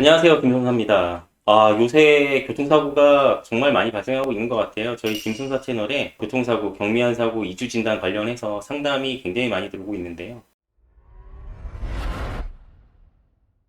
안녕하세요. 김성사입니다. 아, 요새 교통사고가 정말 많이 발생하고 있는 것 같아요. 저희 김성사 채널에 교통사고, 경미한 사고, 이주진단 관련해서 상담이 굉장히 많이 들어오고 있는데요.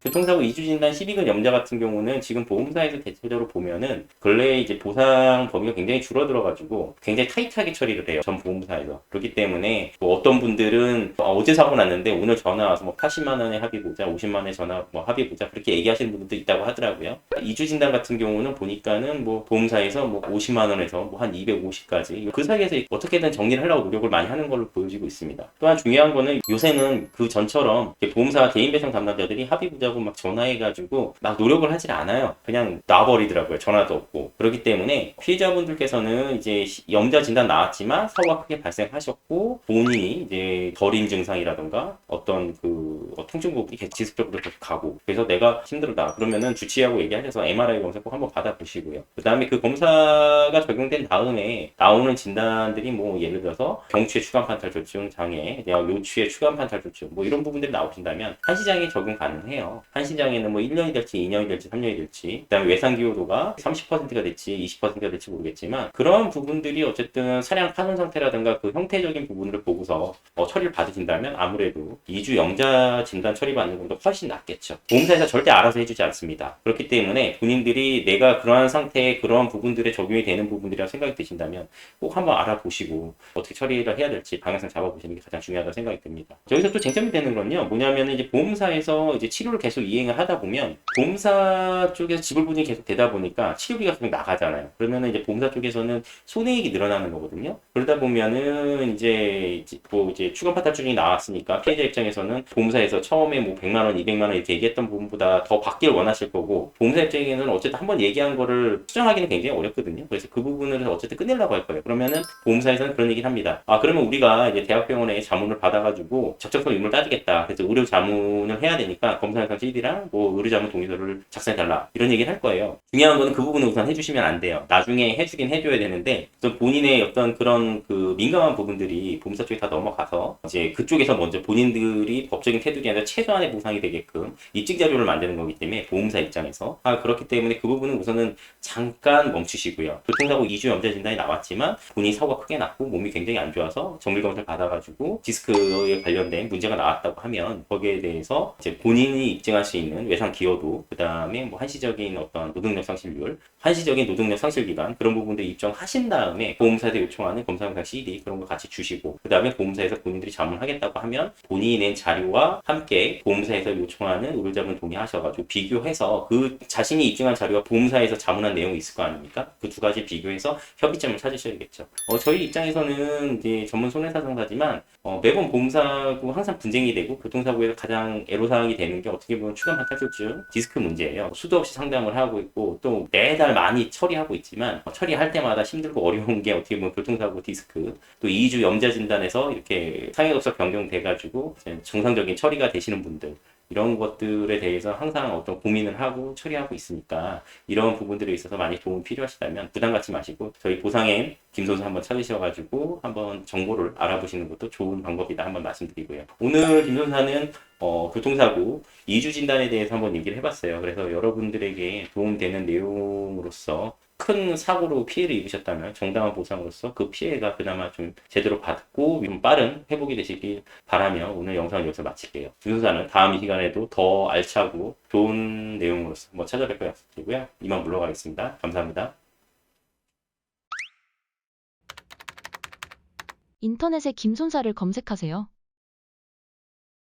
교통사고 이주진단 12근 염자 같은 경우는 지금 보험사에서 대체적으로 보면은 근래에 이제 보상 범위가 굉장히 줄어들어가지고 굉장히 타이트하게 처리를 해요. 전 보험사에서. 그렇기 때문에 뭐 어떤 분들은 어, 어제 사고 났는데 오늘 전화 와서 뭐 80만 원에 합의 보자, 50만 원에 전화 뭐 합의 보자 그렇게 얘기하시는 분들도 있다고 하더라고요. 이주진단 같은 경우는 보니까는 뭐 보험사에서 뭐 50만 원에서 뭐 한 250까지 그 사이에서 어떻게든 정리를 하려고 노력을 많이 하는 걸로 보여지고 있습니다. 또한 중요한 거는 요새는 그 전처럼 보험사 개인 배상 담당자들이 합의 보자 고 막 전화해가지고 막 노력을 하질 않아요. 그냥 놔버리더라고요. 전화도 없고. 그렇기 때문에 피해자분들께서는 이제 시- 염자 진단 나왔지만 사고가 크게 발생하셨고 본인이 이제 결임 증상이라던가 어떤 그 어, 통증 부분이 계속 지속적으로 계속 가고 그래서 내가 힘들다 그러면은 주치의하고 얘기하셔서 MRI 검사 꼭 한번 받아보시고요. 그 다음에 그 검사가 적용된 다음에 나오는 진단들이 뭐 예를 들어서 경추의 추간 판탈 조증 장애, 요추의 추간 판탈 조증 뭐 이런 부분들이 나오신다면 한시장에 적용 가능해요. 한시장에는 뭐 1년이 될지 2년이 될지 3년이 될지 그다음에 외상 기여도가 30%가 될지 20%가 될지 모르겠지만 그런 부분들이 어쨌든 차량 파손 상태라든가 그 형태적인 부분을 보고서 어, 처리를 받으신다면 아무래도 2주 영자 진단 처리 받는 것도 훨씬 낫겠죠. 보험사에서 절대 알아서 해주지 않습니다. 그렇기 때문에 본인들이 내가 그러한 상태에 그러한 부분들에 적용이 되는 부분들이라고 생각이 드신다면 꼭 한번 알아보시고 어떻게 처리를 해야 될지 방향성 잡아보시는 게 가장 중요하다고 생각이 듭니다. 여기서 또 쟁점이 되는 건요. 뭐냐면 이제 보험사에서 이제 치료를 계속 이행을 하다 보면 보험사 쪽에서 지불분이 계속 되다 보니까 치료비가 계속 나가잖아요. 그러면은 이제 보험사 쪽에서는 손해액이 늘어나는 거거든요. 그러다 보면은 이제 뭐 이제 추가 파탈증이 나왔으니까 피해자 입장에서는 보험사에서 처음에 뭐 100만 원, 200만 원 이렇게 얘기했던 부분보다 더 받길 원하실 거고 보험사 입장에서는 어쨌든 한 번 얘기한 거를 수정하기는 굉장히 어렵거든요. 그래서 그 부분을 어쨌든 끝내려고 할 거예요. 그러면은 보험사에서는 그런 얘기를 합니다. 아 그러면 우리가 이제 대학병원에 자문을 받아가지고 적정성 의무를 따지겠다. 그래서 의료 자문을 해야 되니까 검사 영상 CD랑 뭐 의료 자문 동의서를 작성해달라 이런 얘기를 할 거예요. 중요한 거는 그 부분을 우선 해주시면 안 돼요. 나중에 해주긴 해줘야 되는데 또 본인의 어떤 그런 그 민감한 부분들이 보험사 쪽에 다 넘어가서 이제 그쪽에서 먼저 본인들이 법적인 테두리 안에 최소한의 보상이 되게끔 입증 자료를 만드는 거기 때문에 보험사 입장에서 아 그렇기 때문에 그 부분은 우선은 잠깐 멈추시고요. 교통사고 2주 염자 진단이 나왔지만 본인 사고가 크게 났고 몸이 굉장히 안 좋아서 정밀 검사를 받아가지고 디스크에 관련된 문제가 나왔다고 하면 거기에 대해서 이제 본인이 입증할 수 있는 외상 기여도 그 다음에 뭐 한시적인 어떤 노동력 상실률, 한시적인 노동력 상실 기간 그런 부분들 입증하신 다음에 보험사에서 요청하는 검사 영상 CD 그런 거 같이 주시고 그 다음에 보험사에서 본인들이 자문하겠다고 하면 본인이 낸 자료와 함께 보험사에서 요청하는 의료자분 동의하셔가지고 비교해서 그 자신이 입증한 자료와 보험사에서 자문한 내용이 있을 거 아닙니까? 그 두 가지 비교해서 협의점을 찾으셔야겠죠. 어, 저희 입장에서는 이제 전문 손해사 상사지만 어, 매번 보험사하고 항상 분쟁이 되고 교통사고에서 가장 애로사항이 되는 게 어떻게 보면 추간 판탈증 디스크 문제예요. 수도 없이 상담을 하고 있고 또 매달 많이 처리하고 있지만 어, 처리할 때마다 힘들고 어려운 게 어떻게 보면 교통사고 디스크 또 2주 염자 진단에서 이렇게 상해독서 변경돼가지고 정상적인 처리가 되시는 분들 이런 것들에 대해서 항상 어떤 고민을 하고 처리하고 있으니까 이런 부분들에 있어서 많이 도움이 필요하시다면 부담 갖지 마시고 저희 보상엔 김선수 한번 찾으셔가지고 한번 정보를 알아보시는 것도 좋은 방법이다 한번 말씀드리고요. 오늘 김선사는 어, 교통사고 2주 진단에 대해서 한번 얘기를 해봤어요. 그래서 여러분들에게 도움되는 내용으로서 큰 사고로 피해를 입으셨다면 정당한 보상으로서 그 피해가 그나마 좀 제대로 받고 좀 빠른 회복이 되시길 바라며 오늘 영상을 여기서 마칠게요. 유선사는 다음 시간에도 더 알차고 좋은 내용으로서 찾아뵐 거 약속드리고요. 이만 물러가겠습니다. 감사합니다. 인터넷에 김손사를 검색하세요.